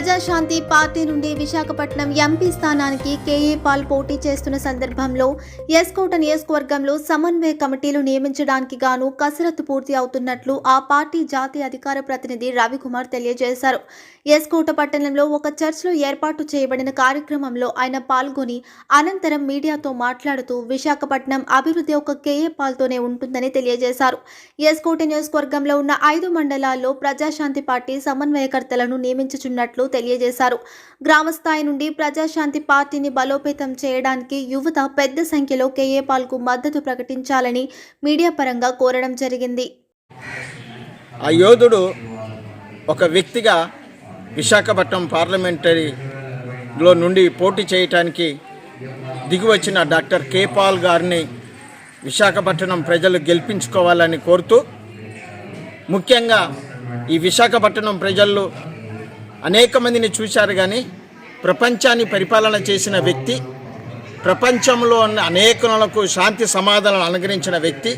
Praja Shanti party నుండి Visakhapatnam MP స్థానానికి KA Paul పోటీ చేస్తున్న సందర్భంలో ఎస్కోట నియోజకవర్గంలో సమన్వయ కమిటీలు నియమించడానికి గాను కసరత్తు పూర్తి అవుతున్నట్లు ఆ పార్టీ జాతీయ అధికార ప్రతినిధి రవికుమార్ తెలియజేశారు. ఎస్కోట పట్టణంలో ఒక చర్చ్లో ఏర్పాటు చేయబడిన కార్యక్రమంలో ఆయన పాల్గొని అనంతరం మీడియాతో మాట్లాడుతూ విశాఖపట్నం అభివృద్ధి ఒక కేఏ పాల్తోనే ఉంటుందని తెలియజేశారు. ఎస్కోట నియోజకవర్గంలో ఉన్న ఐదు మండలాల్లో ప్రజాశాంతి పార్టీ సమన్వయకర్తలను నియమించుచున్నట్లు తెలియజేశారు. గ్రామస్థాయి నుండి ప్రజాశాంతి పార్టీని బలోపేతం చేయడానికి యువత పెద్ద సంఖ్యలో కేఏ పాల్కు మద్దతు ప్రకటించాలని మీడియా పరంగా కోరడం జరిగింది. ఆ యోధుడు ఒక వ్యక్తిగా విశాఖపట్నం పార్లమెంటరీలో నుండి పోటీ చేయటానికి దిగివచ్చిన డాక్టర్ కే పాల్ గారిని విశాఖపట్నం ప్రజలు గెలిపించుకోవాలని కోరుతూ ముఖ్యంగా ఈ విశాఖపట్నం ప్రజల్లో అనేక మందిని చూశారు కానీ ప్రపంచాన్ని పరిపాలన చేసిన వ్యక్తి ప్రపంచంలో ఉన్న అనేకులకు శాంతి సమాధానాలు అనుగ్రహించిన వ్యక్తి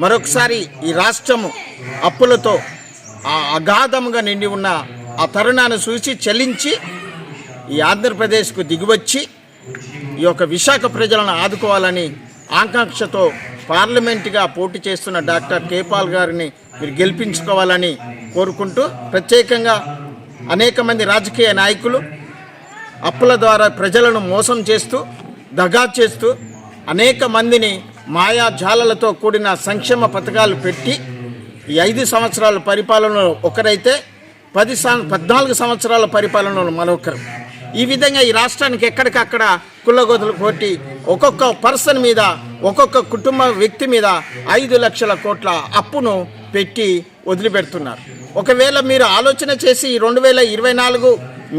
మరొకసారి ఈ రాష్ట్రము అప్పులతో ఆ అగాధముగా నిండి ఉన్న ఆ తరుణాన్ని చూసి చలించి ఈ ఆంధ్రప్రదేశ్కు దిగివచ్చి ఈ యొక్క విశాఖ ప్రజలను ఆదుకోవాలని ఆకాంక్షతో పార్లమెంటుగా పోటీ చేస్తున్న డాక్టర్ కేపాల్ గారిని మీరు గెలిపించుకోవాలని కోరుకుంటూ ప్రత్యేకంగా అనేక మంది రాజకీయ నాయకులు అప్పుల ద్వారా ప్రజలను మోసం చేస్తూ దగా చేస్తూ అనేక మందిని మాయాజాలలతో కూడిన సంక్షేమ పథకాలు పెట్టి ఈ ఐదు సంవత్సరాల పరిపాలనలో ఒకరైతే పది సం పద్నాలుగు సంవత్సరాల పరిపాలనలో మరొకరు. ఈ విధంగా ఈ రాష్ట్రానికి ఎక్కడికక్కడ కుల్లగోతులు కొట్టి ఒక్కొక్క పర్సన్ మీద ఒక్కొక్క కుటుంబ వ్యక్తి మీద ఐదు లక్షల కోట్ల అప్పును పెట్టి వదిలిపెడుతున్నారు. ఒకవేళ మీరు ఆలోచన చేసి రెండు వేల ఇరవై నాలుగు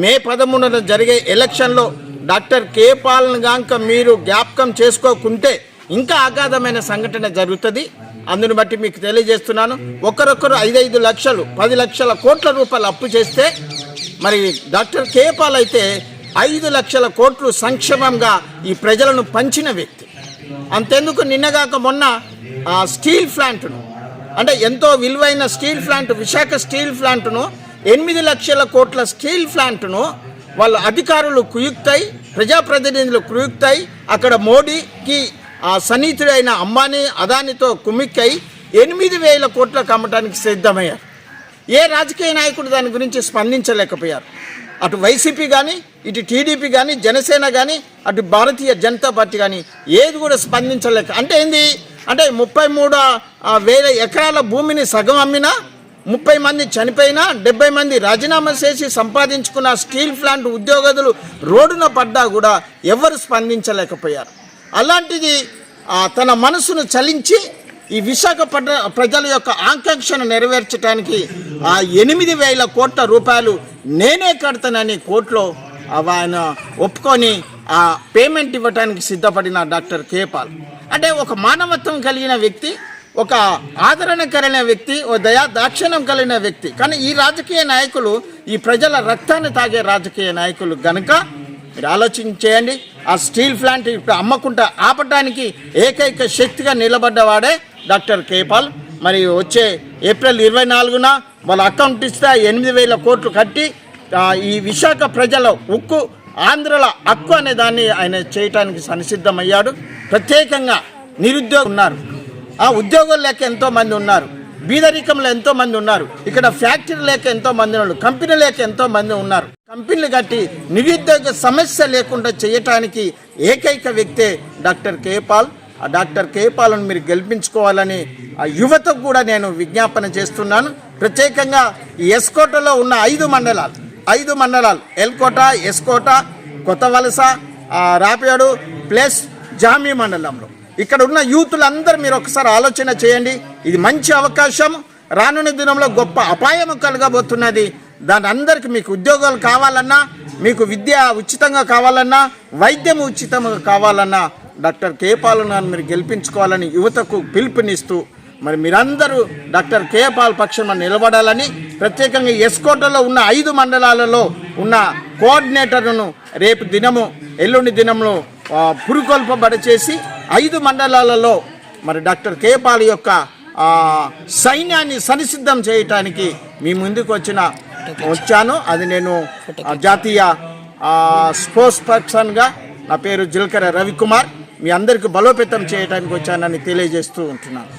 మే పదమూడున జరిగే ఎలక్షన్లో డాక్టర్ కే పాలన్ గాంక మీరు జ్ఞాపకం చేసుకోకుంటే ఇంకా అగాధమైన సంఘటన జరుగుతుంది. అందుని బట్టి మీకు తెలియజేస్తున్నాను. ఒకరొకరు ఐదైదు లక్షలు పది లక్షల కోట్ల రూపాయలు అప్పు చేస్తే మరి డాక్టర్ కే పాల్ అయితే ఐదు లక్షల కోట్లు సంక్షేమంగా ఈ ప్రజలను పంచిన వ్యక్తి. అంతెందుకు నిన్నగాక మొన్న ఆ స్టీల్ ప్లాంట్ను అంటే ఎంతో విలువైన స్టీల్ ప్లాంట్ విశాఖ స్టీల్ ప్లాంట్ను ఎనిమిది లక్షల కోట్ల స్టీల్ ప్లాంట్ను వాళ్ళ అధికారులు కుయుక్తాయి ప్రజాప్రతినిధులు కుయుక్తాయి అక్కడ మోడీకి ఆ సన్నిహితుడైన అంబానీ అదానితో కుమిక్కై ఎనిమిది వేల కోట్లకు అమ్మటానికి సిద్ధమయ్యారు. ఏ రాజకీయ నాయకుడు దాని గురించి స్పందించలేకపోయారు? అటు వైసీపీ కానీ ఇటు టీడీపీ కానీ జనసేన కానీ అటు భారతీయ జనతా పార్టీ కానీ ఏది కూడా స్పందించలేక అంటే ఏంది? అంటే ముప్పై మూడు వేల ఎకరాల భూమిని సగం అమ్మినా ముప్పై మంది చనిపోయినా డెబ్బై మంది రాజీనామా చేసి సంపాదించుకున్న స్టీల్ ప్లాంట్ ఉద్యోగులు రోడ్డున పడ్డా కూడా ఎవరు స్పందించలేకపోయారు. అలాంటిది తన మనసును చలించి ఈ విశాఖపట్న ప్రజల యొక్క ఆకాంక్షను నెరవేర్చడానికి ఆ ఎనిమిది వేల కోట్ల రూపాయలు నేనే కడతానని కోర్టులో ఆయన ఒప్పుకొని ఆ పేమెంట్ ఇవ్వడానికి సిద్ధపడిన డాక్టర్ కేపాల్. అంటే ఒక మానవత్వం కలిగిన వ్యక్తి ఒక ఆదరణ కలిగిన వ్యక్తి ఓ దయా దాక్షిణ్యం కలిగిన వ్యక్తి. కానీ ఈ రాజకీయ నాయకులు ఈ ప్రజల రక్తాన్ని తాగే రాజకీయ నాయకులు గనుక మీరు ఆలోచించేయండి. ఆ స్టీల్ ప్లాంట్ ఇప్పుడు అమ్మకుండా ఆపటానికి ఏకైక శక్తిగా నిలబడ్డవాడే డాక్టర్ కేపాల్. మరి వచ్చే ఏప్రిల్ ఇరవై నాలుగున వాళ్ళ అకౌంట్ ఇస్తే ఎనిమిది వేల కోట్లు కట్టి ఈ విశాఖ ప్రజల ఉక్కు ఆంధ్రల హక్కు అనే దాన్ని ఆయన చేయటానికి సన్నిసిద్ధమయ్యాడు. ప్రత్యేకంగా నిరుద్యోగం ఉన్నారు. ఆ ఉద్యోగులు లేక ఎంతో మంది ఉన్నారు. బీదరికంలో ఎంతోమంది ఉన్నారు. ఇక్కడ ఫ్యాక్టరీ లేక ఎంతో మంది ఉన్నారు. కంపెనీ లేక ఎంతో మంది ఉన్నారు. కంపెనీలు కట్టి నిరుద్యోగ సమస్య లేకుండా చేయటానికి ఏకైక వ్యక్తే డాక్టర్ కేపాల్. డాక్టర్ కేపాలను మీరు గెలిపించుకోవాలని ఆ యువతకు కూడా నేను విజ్ఞాపన చేస్తున్నాను. ప్రత్యేకంగా ఈ ఎస్కోటలో ఉన్న ఐదు మండలాలు ఐదు మండలాలు ఎల్కోట ఎస్కోట కొత్త వలస రాపేడు ప్లస్ జామీ మండలంలో. ఇక్కడ ఉన్న యూతులందరూ మీరు ఒకసారి ఆలోచన చేయండి. ఇది మంచి అవకాశం. రానున్న దినంలో గొప్ప అపాయం కలగబోతున్నది. దాని అందరికి మీకు ఉద్యోగాలు కావాలన్నా మీకు విద్య ఉచితంగా కావాలన్నా వైద్యం ఉచితంగా కావాలన్నా డాక్టర్ కే పాలనాన్ని మీరు గెలిపించుకోవాలని యువతకు పిలుపునిస్తూ మరి మీరందరూ డాక్టర్ కే పాల్ పక్షాన నిలబడాలని ప్రత్యేకంగా ఎస్కోటలో ఉన్న ఐదు మండలాలలో ఉన్న కోఆర్డినేటర్ను రేపు దినము ఎల్లుండి దినంలో పురుకొల్పబడి చేసి ఐదు మండలాలలో మరి డాక్టర్ కే పాల్ యొక్క సైన్యాన్ని సనిసిద్ధం చేయటానికి మీ ముందుకు వచ్చిన వచ్చాను. అది నేను జాతీయ స్పోర్ట్స్ పర్సన్గా నా పేరు జిల్కర రవికుమార్. మీ అందరికీ బలోపేతం చేయడానికి వచ్చానని తెలియజేస్తూ ఉంటున్నాను.